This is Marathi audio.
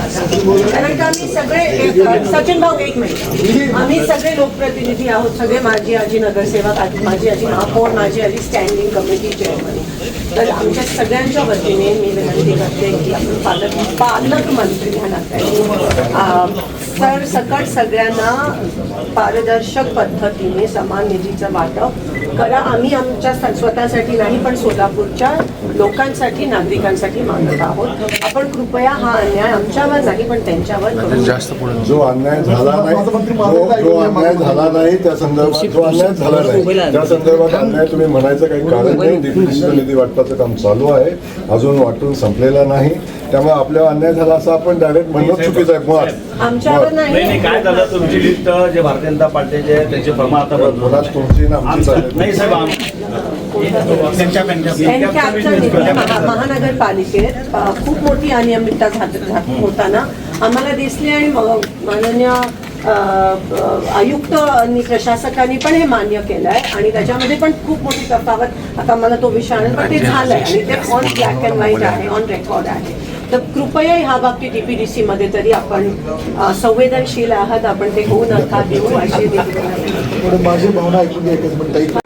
कारण का आम्ही सगळे एक- सचिन भाऊ एक मिनिट. आम्ही सगळे लोकप्रतिनिधी आहोत सगळे माझी आजी नगरसेवक माझी आजी महापौर माझी आजी स्टँडिंग कमिटी चेअरमन तर आमच्या सगळ्यांच्या वतीने मी विनंती करते की आपण पालक पालकमंत्री ह्या नात्याने सर सकट सगळ्यांना पारदर्शक पद्धतीने समान निधीचं वाटप करा. आम्ही आमच्या स्वतःसाठी नाही पण सोलापूरच्या लोकांसाठी नागरिकांसाठी मागत आहोत. आपण कृपया हा अन्याय आमच्यावर नाही पण त्यांच्यावर. जास्त जो अन्याय झाला नाही जो जो अन्याय झाला नाही त्या संदर्भात जो अन्याय झाला नाही त्या संदर्भात अन्याय तुम्ही म्हणायचं काही कारण नाही. निधी वाटपाचं काम चालू आहे. अजून वाटून संपलेलं नाही. त्यामुळे आपल्यावर अन्याय झाला असं आपण डायरेक्ट म्हणणं चुकीचं आहे. मुळात नाही काय झालं? तुमची लिस्ट जे भारतीय जनता पार्टीचे आहे, त्यांचे प्रमाण आता बदलून तुमची ना आमची आमचं- चालेल. नाही साहेब आम- महा- महानगरपालिकेत अ, खूप मोठी अनियमितता झात झात होताना आम्हाला दिसली आणि माननीय आयुक्त आणि प्रशासकांनी पण हे मान्य केलं आहे आणि त्याच्यामध्ये पण खूप मोठी तफावत. आता मला तो विषय आणेल पण ते झालंय आणि ते ऑन ब्लॅक अँड व्हाईट आहे ऑन रेकॉर्ड आहे. तर कृपया ह्या बाबतीत डीपीडीसी मध्ये तरी आपण संवेदनशील आहात आपण ते होऊ नका देऊ अशी माझी भावना ऐकून एकच मिनिट